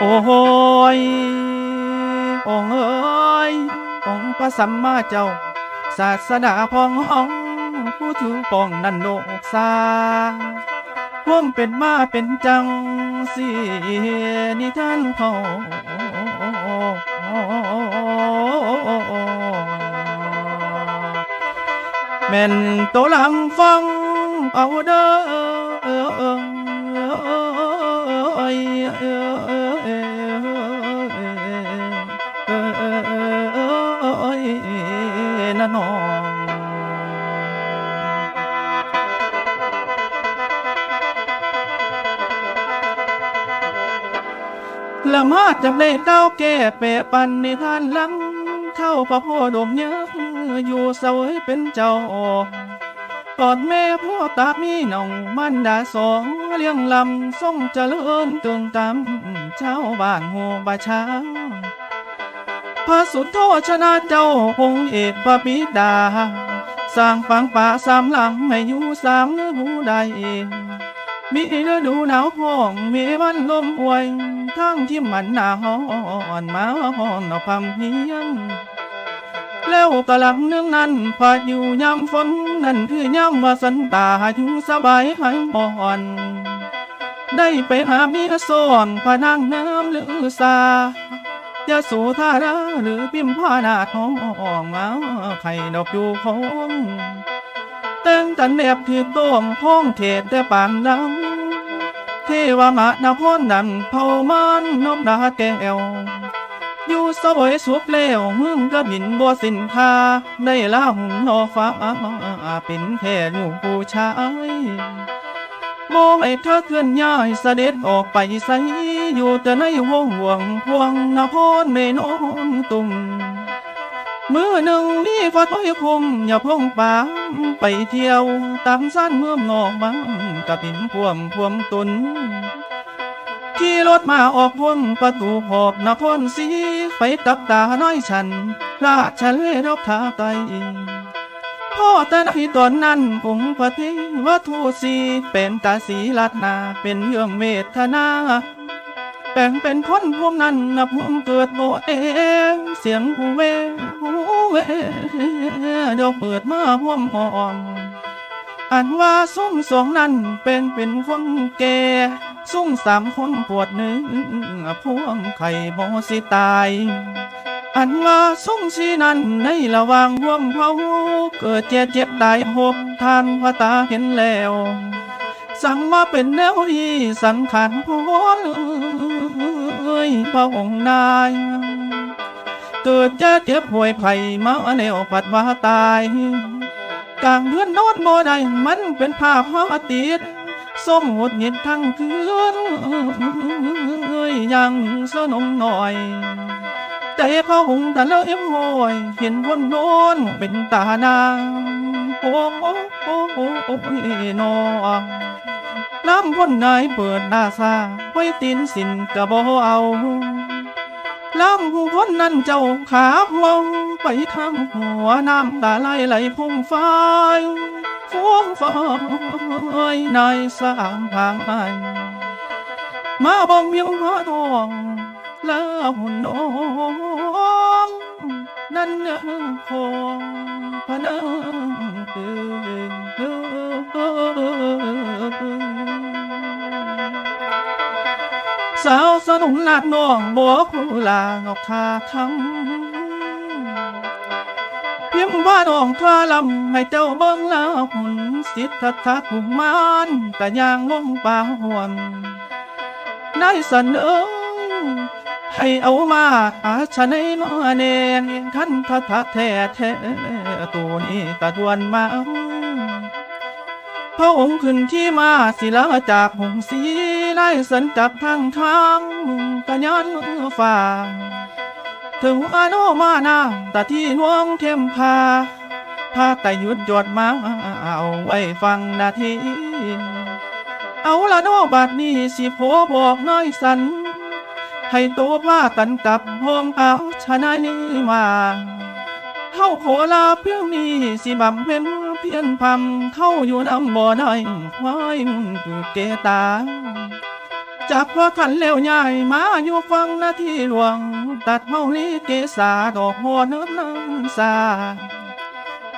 โอ้ยองค์เอ้ยองค์พระสัมมาเจ้า ศาสดาพองห้องผู้ถือป้องนันโลกสาร่วมเป็นมาเป็นจังสีนิท่านเขาแม่นโตลังฟังเอาเด้อ ละมาจากเล่เต้าแก่เปะปันในทานหลัง เข้าพระโพดมเยอะอยู่เสวยเป็นเจ้ากอดแม่พ่อตามีน่องมันดาสองเลี้ยงลำส่งเจริญเตือนตามเจ้าบ้านหูบาช้าพระสุดโทชนะเจ้าองค์เอกพระบิดา สร้างฝังป่าสามหลังให้อยู่สามเนื้อหูใดมีฤดูหนาวห้องมีวันลมอวย ทั้งที่มันหนาฮ้อนมาหอนเอาความเฮียนแล้วกะหลังเนื่องนั้นพาอยู่ยามฝนนั่นคือยามว่าสันตาอยู่สบายหายอ่อน ได้ไปหาเมียซ่อนพานางน้ำหรือสายาสูธาราหรือพิมพานาทองอ่องมาไข่ดอกอยู่คงแต่งตันแนบที่ต้มพ้องเทศแต่ปานดัง เทวมานาพนนันเผามันนบดาแก้วอยู่สวยสุกแล้วมึงก็บินบัวสินคาได้ล่าหุ่นนอฟ้าเป็นแค่อยู่ผู้ชายมองไอ้เธอเคลื่อนย้ายเสด็จออกไปใสอยู่แต่ในวงห่วงพวงนาพนเมนอนตุง มือหนึ่งมีฟ้าต้อยคมอย่าพงป่าไปเที่ยวตามสั้นเมื่อมนอกบังกะปินพ่วมพ่วมตุนขี่รถมาออกพ้นประตูหอบนพนสีไปกับตาน้อยฉัน ราชเลรบทาไตพ่อแต่ในตอนนั้นผมพระเทวทูตสีเป็นตาสีลัดนาเป็นเยื่องเวทนา แปลงเป็นคนพวกนั้นนับผมเกิดโบเองเสียงหูเวหูเวเดี๋ยวเปิดมาพ่วมหอมอันว่าสุ่มสองนั้นเป็นเป็นคนแก่สุ่มสามคนปวดหนึ่งพวงไข่บอสิตาย อันว่าสุ่มสีนั้นในระหว่างห่วงเผาเกิดเจ็บเจ็บตายหกทานพระตาเห็นแล้ว สั่งมาเป็นแนวอีสังขารพน ยพระองค์นายเกิดจะเจ็บป่วยไผ่มาแนวปัดว่าตายกลางเดือนโนดโมได้มันเป็นภาพฮอติดส้มหดหยิดทั้งคืนเอ้ยยังสนมหน่อย ใจเขาหงแต่เลอะเอ็มโหยเห็นวนโน้นเป็นตานางโอ้โอ้โอ้โอ้โอ้ยนอ น้ำพ่นนายเปิดหน้าซาไว้ตีนสินกระบ่เอาล้ำพ้นนั้นเจ้าขาพวงไปทำหัวน้ำตาไหลไหลพุ่งฟ้ายฟวงฟ้ายนายสามทางไปมาบ่งเมียวหัวทองแล้วหุ่นน้องนั่นเนื้อคงพะนั สาวสนุนลาดน้องบัวผู้ลางอกทาคำเพียงว่าน้องทาลำให้เจ้าเบิ่งแล้วหุ่นสิทธัตถะกุมารกะยางลงป่าหวนได้เสนอให้เอามาหาชะในนอเนนขันทะทะแท้แท้ตัวนี้ตะดวนมาพระองค์ขึ้นที่มาศิลาจากหงสี ไล่สันจับทางทางกะยันฝ่าถึงอโนมานาตะที่หลวงเทมพาพาแต่หยุดหยดมาเอาไว้ฟังนาที เอาละโนบัดนี้สิโผบอกน้อยสัน ให้ตัวว่ากันกับห้องเอาชนะนี้มาเฮาโคลาเพียงนี้สิบำเพ็ญ เพียนพำเข้าอยู่น้ำบ่อได้ควายเกตาจากพ่อขันเลี้ยวใหญ่มาอยู่ฟังนาทีหลวง ตัดเฮาลีเกษาดอกหัวเนื้อน้ำสา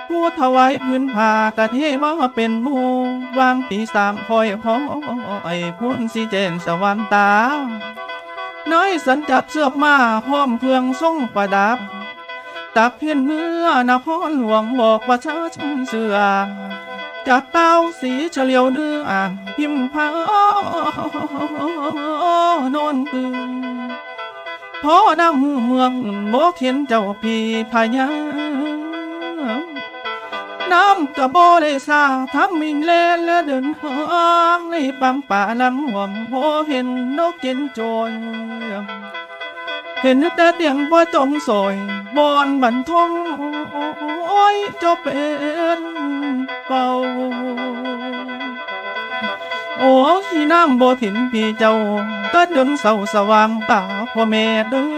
ผู้ถวายพื้นผากะเทว่าเป็นมูวางปีสามคอยพอไอ้พุ่นสีแจงสวรรค์ตา น้อยสันจับเสื้อมาพร้อมเครื่องทรงประดับ ตักเพียนเมื่อนครหลวงบอกว่าชาชนเสือจากเต้าสีเฉลียวเนื้อพิมพ์ผ้านนตึงพอนำเมืองโมเขียนเจ้าพี่พญาน้ำกระโบได้สาทำมิงเล่นและเดินหางในปังป่าลำหวงโพเห็นนกกินโจร เห็นแต่เตียงว่าจมสอยบอนบันทงโอ้ยเจะเป็นเป่าโอ้ยน้ำบ่ถิ่นพี่เจ้าก็จนเศร้าสว่างตาพ่อแม่เด้อ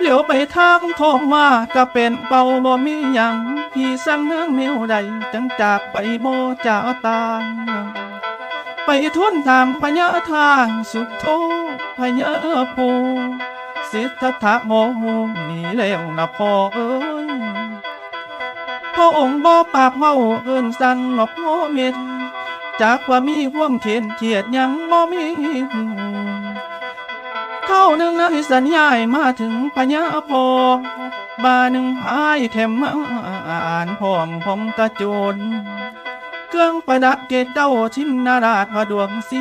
เหลียวไปทางทองว่าก็เป็นเป่าบ่มีหยังพี่สั่งเนื้อแมวใดจังจากไปบ่จ้าตาง ไปทุนทางพญาทางสุดโทพญาภูสิทธัตถะโมหนี่แล้วนะพ่อเอ้ยพระองค์บ่ปราบเฮาเอิ้นสั่งนกโมเม็ดจากว่ามีความเขียนเขียดยังบ่มีเข้าหนึ่งในสัญญามาถึงพญาพอบาหนึ่งหายแถมมาอ่านพร้อมผมกระโจน เครื่องประดับเกศเจ้าชินนาราชพระดวงสี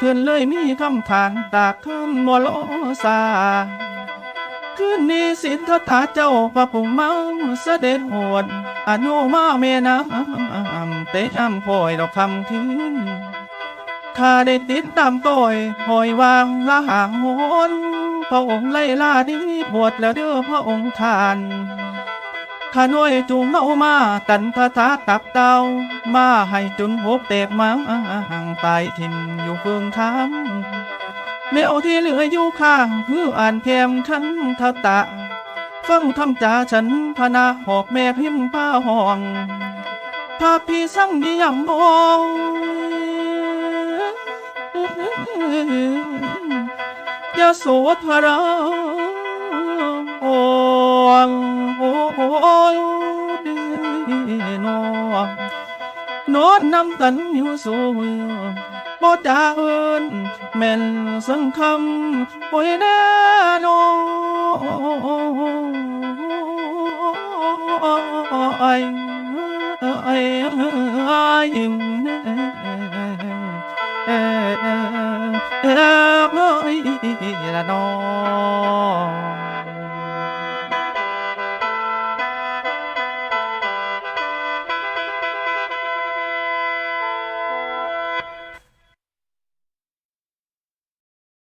ขึ้นเลยมีคำฐานตากขึ้นมโลสาคืนนี้สิทธัตถะเจ้าพระผู้เมาเสด็จโหดอนุมาเมนาเตะอ้ำพอยดอกคำคืนข้าได้ติดตามต้อยหอยวางละห่างโหนพระองค์ไล่ล่าดีบวชแล้วเด้อพระองค์ทาน ข้าน้อยจูงเมามาตันทะทาตับเตามาให้จนหกแตกมาห่างตายทิมอยู่เฟืองทำแมวที่เหลืออยู่ข้างคืออ่านแพมขันทตะ ฟังคำจาฉันพนาหอกแม่พิมพ์ผ้าห้องพาพี่สั่งนิยมมองยาโสธราอง โอ้ยนอนอนน้ำตันอยู่สูงบ่จาเ